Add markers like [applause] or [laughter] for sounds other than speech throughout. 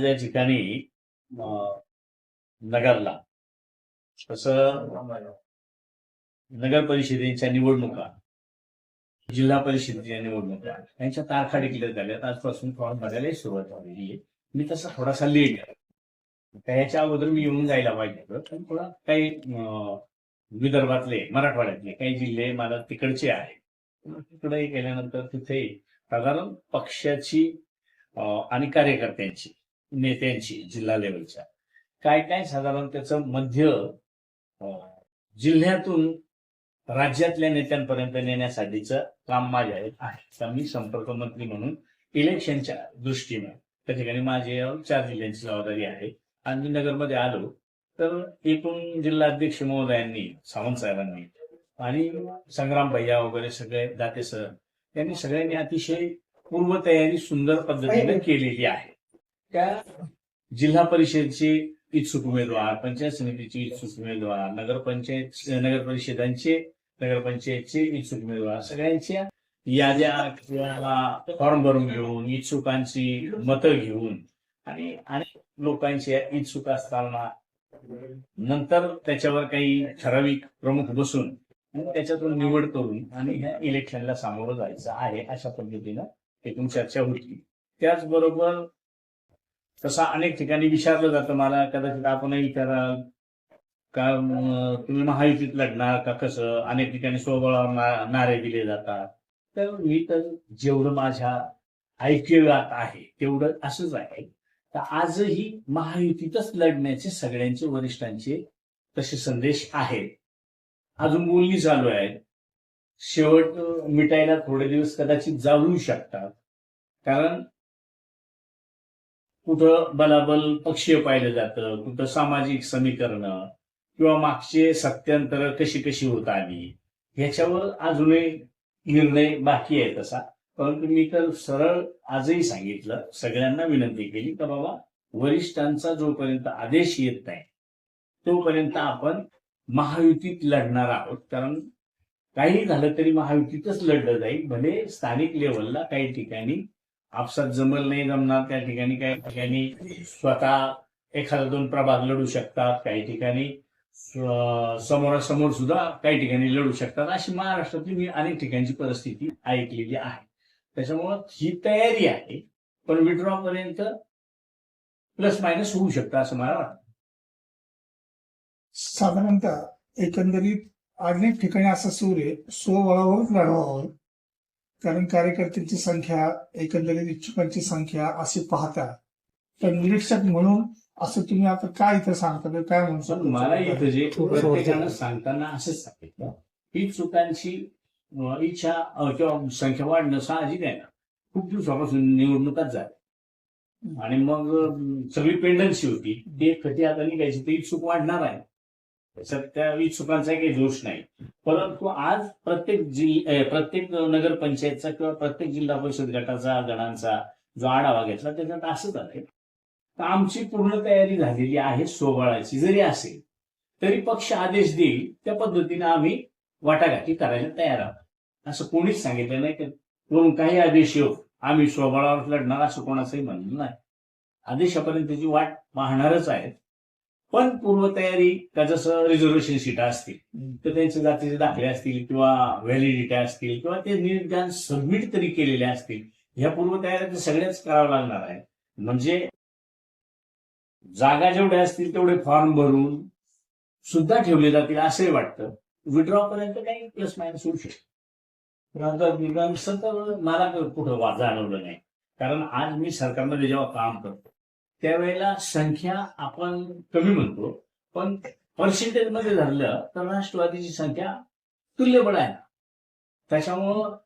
आज या ठिकाणी नगरला. तसं नगर परिषदेच्या निवडणुका जिल्हा परिषदेच्या निवडणुका यांच्या तारखा डिक्लेअर झाल्यात. आजपासून फॉर्म भरायला सुरुवात झालेली आहे. मी तसा थोडासा लेट त्याच्या अगोदर मी येऊन जायला पाहिजे पण थोडा काही अं, विदर्भातले मराठवाड्यातले काही जिल्हे मला तिकडचे आहेत. तिकडे गेल्यानंतर तिथे साधारण पक्षाची आणि कार्यकर्त्यांची नेत्यांची जिल्हा लेवलच्या. काय काय साधारण त्याचं मध्य जिल्ह्यातून राज्यातल्या नेत्यांपर्यंत नेण्यासाठीचं काम माझ्या आहे. मी संपर्क मंत्री म्हणून इलेक्शनच्या दृष्टीनं त्या ठिकाणी माझी चार जिल्ह्यांची जबाबदारी आहे. आणि मी नगरमध्ये आलो तर एकूण जिल्हाध्यक्ष महोदयांनी सावंत साहेबांनी आणि संग्राम भैया वगैरे सगळे दाते सर यांनी सगळ्यांनी अतिशय पूर्वतयारी सुंदर पद्धतीने केलेली आहे. त्या जिल्हा परिषदचे इच्छुक उमेदवार पंचायत समितीचे इच्छुक उमेदवार नगरपंचायत नगर परिषदांचे नगरपंचायतचे इच्छुक उमेदवार सगळ्यांच्या याद्या किंवा फॉर्म भरून घेऊन इच्छुकांची मतं घेऊन आणि अनेक लोकांच्या इच्छुक असताना नंतर त्याच्यावर काही ठराविक प्रमुख बसून आणि त्याच्यातून निवड करून आणि ह्या इलेक्शनला सामोरं जायचं आहे अशा पद्धतीनं एकूण चर्चा होती. त्याचबरोबर तसा अनेक ठिकाणी विचारलं जातं मला कदाचित आपणही विचाराल का तुम्ही महायुतीत लढणार का कसं? अनेक ठिकाणी स्वबळावर ना- नारे दिले जातात. तर मी तर जेवढं माझ्या ऐकण्यात आहे तेवढं असंच आहे. तर आजही महायुतीतच लढण्याचे सगळ्यांचे वरिष्ठांचे तसे संदेश आहेत. अजून बोलणी चालू आहेत. शेवट मिटायला थोडे दिवस कदाचित जाऊ शकतात. कारण कुठं बलाबल पक्षीय पाहिलं जातं कुठं सामाजिक समीकरणं किंवा मागचे सत्यांतर कशी कशी होत आली ह्याच्यावर अजूनही निर्णय बाकी आहे तसा. परंतु मी तर सरळ आजही सांगितलं सगळ्यांना विनंती केली का बाबा वरिष्ठांचा जोपर्यंत आदेश येत नाही तोपर्यंत आपण महायुतीत लढणार आहोत. कारण काही झालं तरी महायुतीतच लढलं जाईल भले स्थानिक लेवलला काही ठिकाणी आपसात जमल नाही जमणार त्या ठिकाणी काही ठिकाणी स्वतः एखादा दोन प्रभाग लढू शकतात काही ठिकाणी समोरासमोर सुद्धा काही ठिकाणी लढू शकतात. अशी महाराष्ट्रातली मी अनेक ठिकाणची परिस्थिती ऐकलेली आहे. त्याच्यामुळं ही तयारी आहे पण विड्रॉ पर्यंत प्लस मायनस होऊ शकतं असं मला वाटतं. साधारणतः एकंदरीत अनेक ठिकाणी असं सूर्य स्वबळावर लढवावर लढवावं. कारण कार्यकर्त्यांची संख्या एकंदरीत इच्छुकांची संख्या अशी पाहता. तर निरीक्षक म्हणून असं तुम्ही आता काय इथं सांगता? काय पण म्हणू मला इथं जे थोडं- प्रत्येकानं सांगताना असंच सांगितलं. ही चुकांची इच्छा किंवा संख्या वाढणं साहजिक आहे ना. खूप दिवसापासून निवडणुकाच झाल्या आणि मग सगळी पेंडन्सी होती. ते खटी आता निघायची ते इच्छुक वाढणार आहे. त्याच्यात त्या चुकांचा काही दोष नाही. परंतु आज प्रत्येक जिल्हा प्रत्येक नगरपंचायतचा किंवा प्रत्येक जिल्हा परिषद गटाचा गणांचा जो आढावा घेतला त्याच्यात असंच आलंय तर आमची पूर्ण तयारी झालेली आहे सोबाळाची जरी असेल तरी पक्ष आदेश देईल त्या पद्धतीने आम्ही वाटाघाटी करायला तयार आहोत. असं कोणीच सांगितलं नाही की काही आदेश येऊ आम्ही स्वबळावर लढणार असं कोणाचंही म्हणणं नाही. त्याची वाट पाहणारच आहेत. पण पूर्वतयारी का जसं रिझर्वेशन सीटा असतील तर त्यांचे जातीचे दाखले असतील किंवा व्हॅलिडिटी असतील किंवा ते निदान सबमिट तरी केलेले असतील ह्या पूर्वतयाऱ्या तर सगळ्याच करावं लागणार आहे म्हणजे जागा जेवढ्या असतील तेवढे फॉर्म भरून सुद्धा ठेवले जातील असंही वाटतं. विड्रॉ पर्यंत काही प्लस मायनस होऊ शकतं. मला कुठं जाणवलं नाही. कारण आज मी सरकारमध्ये जेव्हा काम करतो त्यावेळेला संख्या आपण कमी म्हणतो पण पर्सेंटेजमध्ये धरलं तर राष्ट्रवादीची संख्या तुल्यबळ आहे ना. त्याच्यामुळं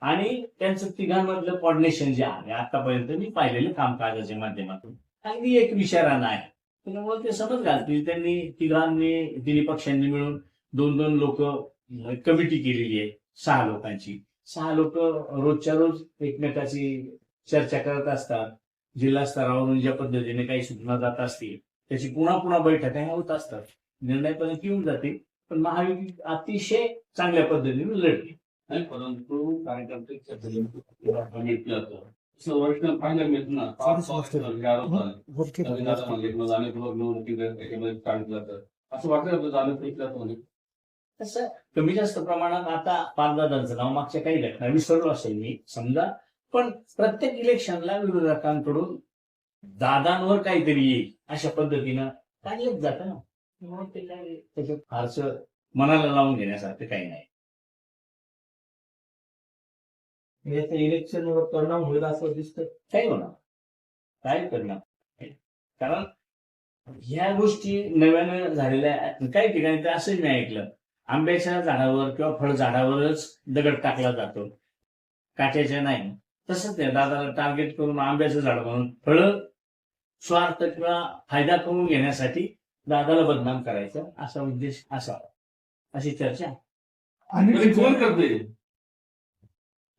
आणि त्यांचं तिघांमधलं कॉर्डिनेशन जे आहे आतापर्यंत मी पाहिलेलं कामकाजाच्या माध्यमातून. अगदी एक विचारानं आहे. त्याच्यामुळे ते समज घालतील. त्यांनी तिघांनी तिन्ही पक्षांनी मिळून दोन दोन लोक कमिटी केलेली आहे सहा लोकांची. सहा लोक रोजच्या रोज एकमेकाची चर्चा करत असतात. जिल्हा स्तरावरून ज्या पद्धतीने काही सूचना जात असतील त्याची पुन्हा पुन्हा बैठका ह्या होत असतात. निर्णयपर्यंत येऊन जाते पण महायुती अतिशय चांगल्या पद्धतीने लढली. नाही परंतु कार्यकर्ते संरक्षण मिळतं ना असं झालं तसं कमी जास्त प्रमाणात आता पाच दादांचं नाव मागच्या काही घटना विसरलो असेल मी समजा पण प्रत्येक इलेक्शनला विरोधकांकडून दादांवर काहीतरी येईल अशा पद्धतीनं काढलंच जातं ना. मग ते काय त्याच्यात फारसं मनाला लावून घेण्यासारखं काही नाही. याचा इलेक्शनवर परिणाम होईल असं दिसतं. काही होणार. काय परिणाम? कारण ह्या गोष्टी नव्यानं झालेल्या. काही ठिकाणी तर असंही मी ऐकलं. आंब्याच्या झाडावर किंवा फळ झाडावरच दगड टाकला जातो. काट्याच्या नाही. तसंच आहे दादाला टार्गेट करून आंब्याचं झाड म्हणून फळं स्वार्थ किंवा फायदा करून घेण्यासाठी दादाला बदनाम करायचं असा उद्देश असावा. अशी चर्चा. आणि तरी कोण करते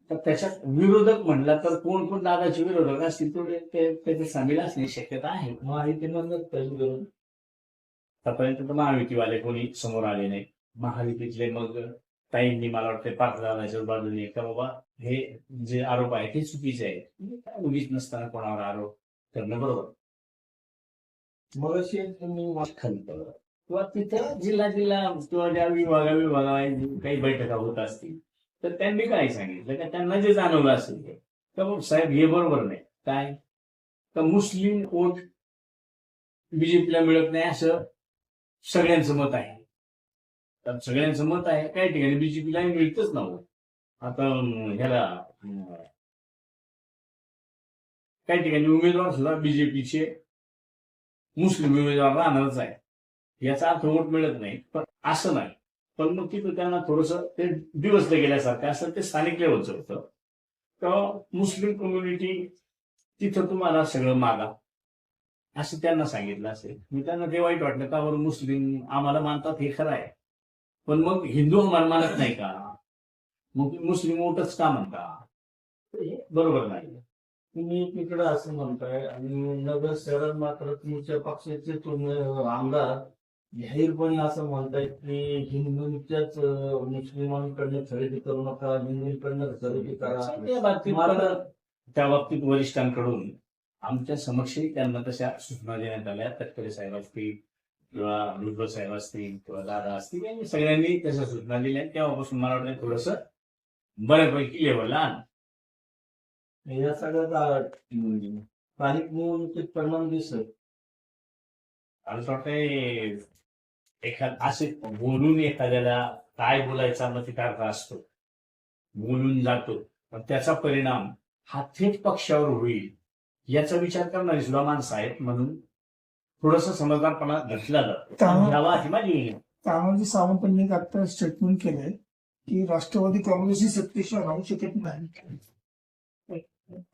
तर त्याच्यात विरोधक म्हणला तर कोण कोण दादाचे विरोधक असतील तेवढे ते त्याचे सामील असण्याची शक्यता आहे. करून. आतापर्यंत तर महायुतीवाले कोणी समोर आले नाही. महायुतीतले मग ताईंनी मला वाटतं पाच दादाच्या बाजूने. का बाबा हे जे आरोप आहे ते चुकीचे आहेत. म्हणजे उगीच नसताना कोणावर आरोप करणं बरोबर. मग अशी तुम्ही खंत किंवा तिथं जिल्हा जिल्हा किंवा ज्या विभागा विभागा काही बैठका होत असतील तर त्यांनी काय सांगितलं? का त्यांना जे जाणवलं असेल ते. साहेब हे बरोबर नाही. काय? तर मुस्लिम वोट बीजेपीला मिळत नाही असं सगळ्यांचं मत आहे. तर सगळ्यांचं मत आहे काही ठिकाणी बीजेपीला मिळतच नव्हतं आता ह्याला काही ठिकाणी उमेदवार सुद्धा बीजेपीचे मुस्लिम उमेदवार राहणारच आहे याचा अर्थ वोट मिळत नाही पण असं नाही. पण मग तिथं त्यांना थोडस ते दिवस गेल्यासारखं असं ते स्थानिक लेवलचं होतं. तेव्हा मुस्लिम कम्युनिटी तिथं तुम्हाला सगळं मागा. असं त्यांना सांगितलं असेल. मी त्यांना ते वाईट वाटलं का बरं मुस्लिम आम्हाला मानतात हे खरं आहे. पण मग हिंदू आम्हाला मानत नाही का? मग मुस्लिम वोटच का म्हणता? हे बरोबर नाही तुम्ही तिकडे असं म्हणताय आणि नगर शहरात मात्र तुमच्या पक्षाचे तुम्ही आमदार जाहीरपणे असं म्हणतायत की हिंदूंच्याच मुस्लिमांकडनं खरेदी करू नका हिंदूंकडनं खरेदी करा. त्या बाबतीत वरिष्ठांकडून आमच्या समक्षही त्यांना तशा सूचना देण्यात आल्या. तटकरे साहेब असतील किंवा भुजबळ साहेब असतील किंवा दादा असतील यांनी सगळ्यांनी तशा सूचना दिल्या. तेव्हापासून मला वाटतं थोडस बऱ्यापैकी लेवलला आण या सगळ्याचा अं, स्थानिक निवडणुकीत परिणाम दिसत. मला असं वाटतंय एखाद असे बोलून एखाद्याला काय बोलायचा मतितार्थ असतो. बोलून जातो. पण त्याचा परिणाम हा थेट पक्षावर होईल याचा विचार करणारी सुद्धा माणसं आहेत म्हणून थोडस समजदारपणा घेतला जातो. माझी सावंतांनी एक आता स्टेटमेंट केलंय. की राष्ट्रवादी काँग्रेस ही सत्तेशिवाय राहू शकत नाही.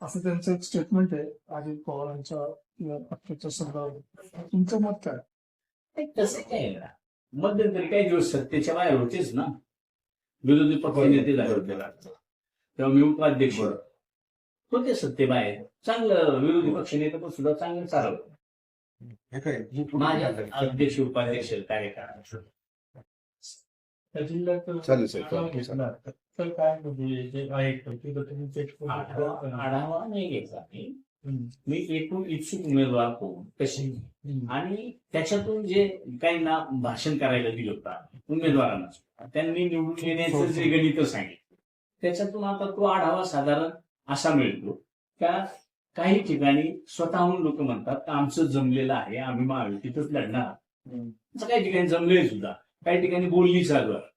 असं त्यांचं एक स्टेटमेंट आहे अजित पवारांच्या या पक्षाच्या संदर्भात तुमचं मत काय? तसं काय आहे ना. मध्यंतरी काही दिवस सत्तेच्या बाहेर होतेच ना. विरोधी पक्षनेते झाले होते. तेव्हा मी उपाध्यक्ष होते. सत्तेबाहेर चांगलं विरोधी पक्षनेते पण सुद्धा चांगलं चालवलं माझ्या अध्यक्ष उपाध्यक्ष कार्यकाळ त्या जिल्ह्यात चालेल साहेब, चालेल. आढावा घेतला. तर काय म्हणजे जे आहे तुम्ही आढावा आढावा नाही घ्यायचा मी एकूण इच्छुक उमेदवार कोण कसे. आणि त्याच्यातून जे काहींना भाषण करायला दिलं होतं उमेदवारांना त्यांनी निवडून येण्याचं जे गणित सांगितलं त्याच्यातून आता तो आढावा साधारण असा मिळतो का काही ठिकाणी स्वतःहून लोक म्हणतात का आमचं जमलेलं आहे आम्ही महायुतीतच लढणार. असं काही ठिकाणी जमले सुद्धा काही ठिकाणी बोलली चालू आहे.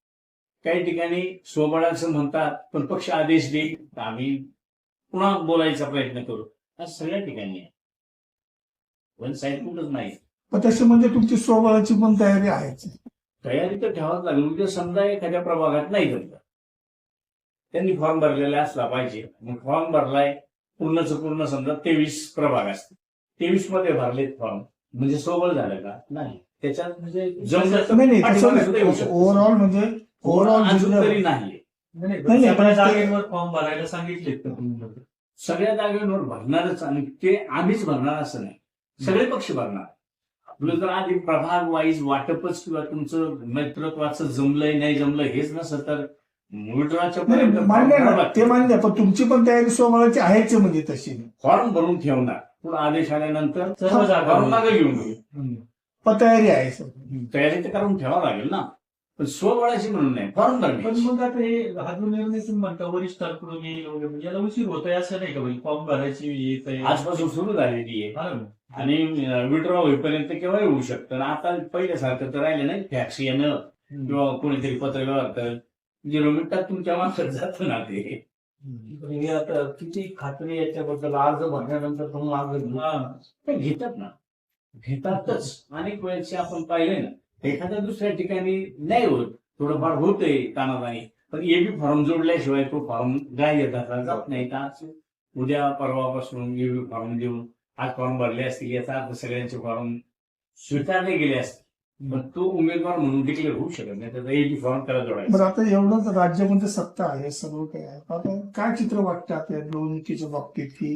काही ठिकाणी स्वबळाचं म्हणतात पण पक्ष आदेश देईल. तर आम्ही पुन्हा बोलायचा प्रयत्न करू. असं सगळ्या ठिकाणी आहे. वन साईड कुठंच नाही. पण तसे म्हणजे तुमची स्वबळाची पण तयारी आहेच तयारी तर ठेवाच लागेल. उद्या समजा एखाद्या प्रभागात नाही जमलं त्यांनी फॉर्म भरलेला असला पाहिजे. मग फॉर्म भरलाय पूर्णच पूर्ण समजा तेवीस प्रभाग असतील. तेवीसमध्ये भरलेत फॉर्म. म्हणजे सोबळ झालं का? नाही. त्याच्यात म्हणजे तर. ओव्हरऑल म्हणजे ओव्हरऑल तरी नाही नाही, नाही, नाही, सगळ्या जागेवर फॉर्म भरायला तुम्ही सगळ्या जागेवर भरणारच आणि ते आम्हीच भरणार असं नाही. सगळे पक्ष भरणार. आपलं जर आधी प्रभाग वाईज वाटपच किंवा तुमचं नेतृत्वाचं जमलंय नाही जमलं हेच नसतं तर मान्य ना. ते मान्य. पण तुमची पण तयारी सोमवारची आहेच म्हणजे तशी. फॉर्म भरून ठेवणार. पुढे आदेश आल्यानंतर सर्व जागा घेऊन. पण तयारी आहे सर. तयारी तर करून ठेवावं लागेल ना. पण स्वबळाची म्हणून नाही फॉर्म पण भरणे मग आता हे हा जो निर्णय तुम्ही म्हणता वरिष्ठांकडून येईल वगैरे म्हणजे याला उशीर होतोय असं नाही का? भाई फॉर्म भरायची येत. आहे आजपासून सुरू झालेली आहे. हा ना. आणि विड्रॉ होईपर्यंत केव्हाही होऊ शकतं. आणि आता पहिल्यासारखं तर राहिलं नाही. फॅक्स येणं हम्म. किंवा कोणीतरी पत्र व्यवहार कर झिरो मिनिटात तुमच्या मागचं जातं ना ते. पण हे आता किती खात्री याच्याबद्दल? अर्ज भरल्यानंतर तुम्ही घेऊ. हा. ते घेतात ना. घेतातच. अनेक वेळेचे आपण पाहिले ना एखाद्या दुसऱ्या ठिकाणी नाही होत. थोडंफार होतंय तानातानी पण एबी फॉर्म जोडल्याशिवाय तो फॉर्म ग्राह्य धरला जात नाही. तर उद्या परवापासून एबी फॉर्म देऊन आज फॉर्म भरले असतील याचा अर्थ सगळ्यांचे फॉर्म स्वीकारले गेले असतील. पण तो उमेदवार म्हणून डिक्लेअर होऊ शकत नाही. त्याचा एबी फॉर्म त्याला जोडायचा. बरं आता एवढंच राज्यामध्ये सत्ता आहे सगळं काय आहे. काय चित्र वाटतं आता निवडणुकीच्या बाबतीत की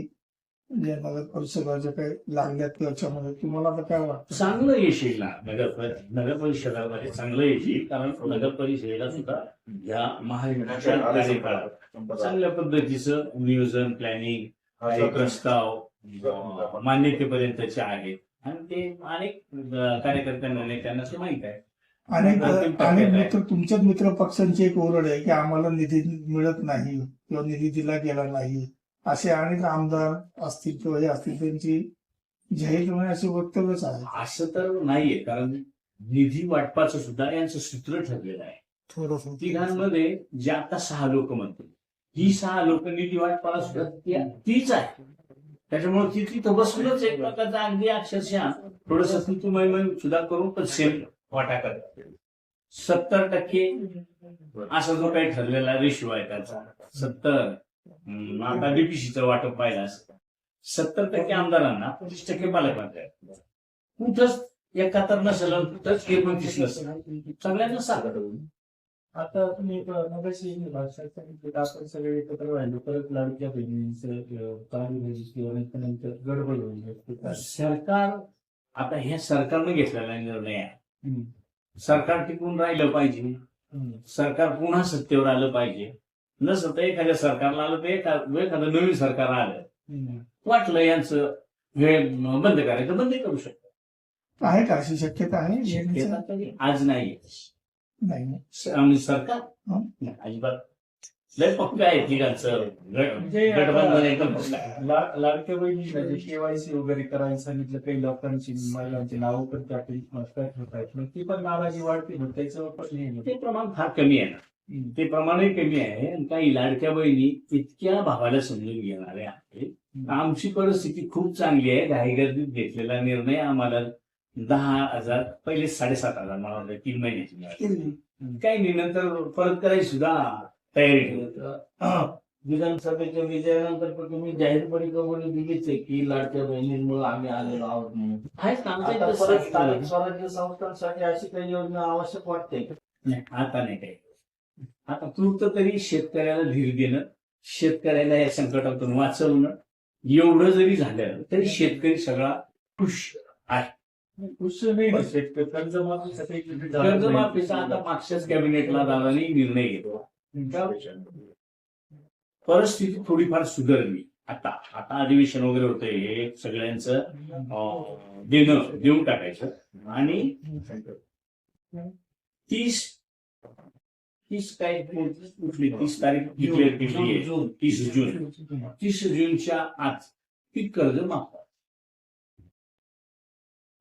जे नगर परिषदाच्या काही लागल्यात त्याच्यामध्ये तुम्हाला आता काय वाटतं? चांगलं यश येईल ना नगर नगर परिषदामध्ये चांगलं यश येईल कारण नगर परिषदेला सुद्धा या महायुतीच्या कार्यकाळात चांगल्या पद्धतीचं नियोजन प्लॅनिंग प्रस्ताव अं, मान्यतेपर्यंतचे आहेत. आणि ते अनेक अं, कार्यकर्त्यांना नेत्यांना ते माहीत आहे. अनेक अंतिम टप्प्यात अनेक आहे. मित्र तुमच्याच मित्र पक्षांची एक ओरड आहे की आम्हाला निधी मिळत नाही किंवा निधी दिला गेला नाही. असे अनेक आमदार असतील किंवा हे असतील त्यांची जाहीरपणे असे वक्तव्यच आहे. असं तर नाहीये कारण निधी वाटपाचं सुद्धा यांचं सूत्र ठरलेलं आहे. थोडस. तिघांमध्ये जे आता सहा लोक म्हणतील ही सहा लोक निधी वाटपाला सुद्धा तीच आहे त्याच्यामुळे ती तिथं बसूनच एक प्रकारचा अगदी अक्षरशः थोडस तू मैमन सुद्धा करून पण सेम वाटा करतात. सत्तर टक्के असा जो काही ठरलेला रेशिओ आहे त्याचा. सत्तर. हम्म, आता डीपीसीचं वाटप पाहिलं असतं सत्तर टक्के आमदारांना पंचवीस टक्के पालकमंत्री कुठंच एकाहत्तर नसेल आणि कुठंच एकोणतीस नसेल. सगळ्यांना सागर आता तुम्ही मगाशी भाषणात सांगितलं की आपण सगळे एकत्र राहिलो परत लाडक्या बहिणींचं होईल किंवा नंतर गडबड होईल सरकार आता ह्या सरकारनं घेतलेला निर्णय आहे. हम्म. सरकार टिकून राहिलं पाहिजे. हम्म. सरकार पुन्हा सत्तेवर आलं पाहिजे. नसतं तर एखाद्या सरकारला आलं तर एखा एखादं नवीन सरकार आलं. वाटलं यांचं हे बंद करायचं बंद करू शकतं. आहे का अशी शक्यता आहे? आज नाही आणि सरकार अजिबात. लय पक्क आहे तिघांचं. गट- म्हणजे गठबंधन एकदम पक्क आहे. ला- लाडक्या बहिणीला जे केवायसी वगैरे करायला सांगितलं काही लोकांची महिलांची नावं पण स्पष्ट होत आहेत मग ती पण नाराजी वाढते मग त्याच्यावर पण नाही ते प्रमाण फार कमी आहे ना. ते प्रमाणही कमी आहे आणि काही लाडक्या बहिणी इतक्या भावाला समजून घेणाऱ्या आहेत आमची परिस्थिती खूप चांगली आहे. घाईगर्दीत घेतलेला निर्णय आम्हाला दहा हजार पहिले साडेसात हजार मला वाटतं तीन महिन्याची काही नाही नंतर परत करायची सुद्धा तयारी ठेवली. [coughs] विधानसभेच्या विजयानंतर पण तुम्ही जाहीरपणे कबुली दिलीच आहे की लाडक्या बहिणींमुळे आम्ही आलेलो आहोत म्हणून. स्थानिक. स्वराज्य संस्थांसाठी अशी काही योजना आवश्यक वाटते? आता नाही काही. आता तूर्त तरी शेतकऱ्याला धीर देणं शेतकऱ्याला या संकटातून वाचवणं एवढं जरी झालं तरी शेतकरी सगळा खुश खुश नाही कर्जमाफीचा आता मागच्याच कॅबिनेटला दादानी निर्णय घेतला. परिस्थिती थोडीफार सुधारली. आता आता अधिवेशन वगैरे होतंय हे सगळ्यांचं देणं देऊन टाकायचं. आणि तीस तीस काय कुठली तीस तारीख डिक्लेअर केली आहे जून तीस जून तीस जूनच्या आत पीक कर्ज मागतात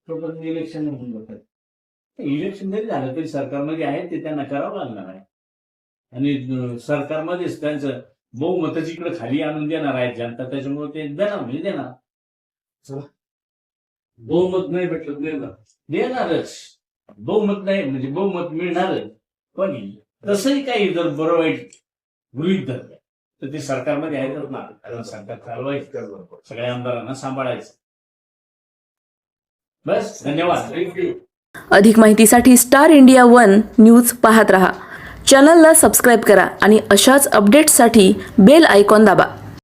तोपर्यंत इलेक्शन होऊन जातात इलेक्शन जरी झालं तरी सरकारमध्ये आहे ते त्यांना करावं लागणार आहे. आणि सरकारमध्येच त्यांचं बहुमत जिकडे खाली आणून देणार आहे जनता त्याच्यामुळे ते देणार म्हणजे देणार बहुमत नाही भेटलं देणार देणारच बहुमत नाही म्हणजे बहुमत मिळणारच. पण तसंही काही जर बरं वाईट गृहित धरलं तर ते सरकारमध्ये आहेतच ना. कारण सरकार चालवायचं. सगळ्या आमदारांना सांभाळायचं. बस धन्यवाद. अधिक माहितीसाठी स्टार इंडिया वन न्यूज पाहत रहा. चॅनलला सबस्क्राईब करा आणि अशाच अपडेट्ससाठी बेल आयकॉन दाबा.